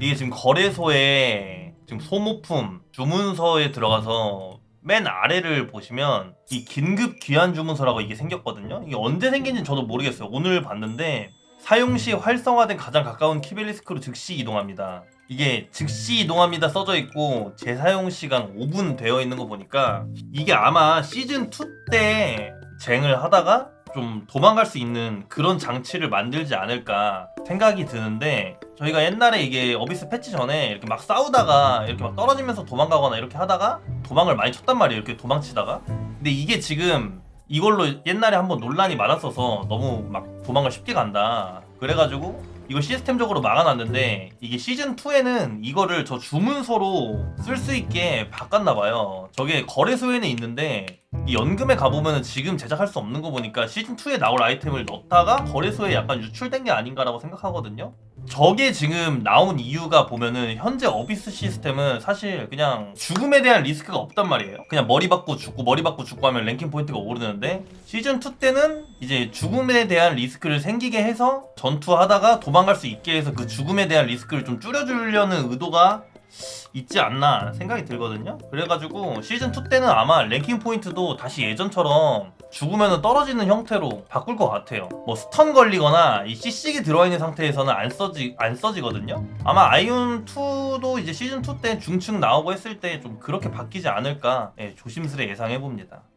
이게 지금 거래소에 지금 소모품 주문서에 들어가서 맨 아래를 보시면 이 긴급 귀환 주문서라고 이게 생겼거든요. 이게 언제 생긴지는 저도 모르겠어요. 오늘 봤는데 사용 시 활성화된 가장 가까운 키벨리스크로 즉시 이동합니다. 이게 즉시 이동합니다 써져 있고 재사용 시간 5분 되어 있는 거 보니까 이게 아마 시즌 2 때 쟁을 하다가 좀 도망갈 수 있는 그런 장치를 만들지 않을까 생각이 드는데 저희가 옛날에 이게 어비스 패치 전에 이렇게 막 싸우다가 이렇게 막 떨어지면서 도망가거나 이렇게 하다가 도망을 많이 쳤단 말이에요 이렇게 도망치다가. 근데 이게 지금 이걸로 옛날에 한번 논란이 많았어서 너무 막 도망을 쉽게 간다. 그래가지고 이거 시스템적으로 막아놨는데 이게 시즌 2에는 이거를 저 주문서로 쓸 수 있게 바꿨나봐요. 저게 거래소에는 있는데 이 연금에 가보면 지금 제작할 수 없는 거 보니까 시즌 2에 나올 아이템을 넣다가 거래소에 약간 유출된 게 아닌가라고 생각하거든요. 저게 지금 나온 이유가 보면은 현재 어비스 시스템은 사실 그냥 죽음에 대한 리스크가 없단 말이에요. 그냥 머리 받고 죽고 머리 받고 죽고 하면 랭킹 포인트가 오르는데 시즌 2 때는 이제 죽음에 대한 리스크를 생기게 해서 전투하다가 도망갈 수 있게 해서 그 죽음에 대한 리스크를 좀 줄여주려는 의도가 있지 않나 생각이 들거든요. 그래가지고 시즌 2 때는 아마 랭킹 포인트도 다시 예전처럼 죽으면 떨어지는 형태로 바꿀 것 같아요. 뭐 스턴 걸리거나 이 CC기 들어 있는 상태에서는 안 써지 안 써지거든요. 아마 아이온 2도 이제 시즌 2 때 중층 나오고 했을 때 좀 그렇게 바뀌지 않을까 예, 조심스레 예상해 봅니다.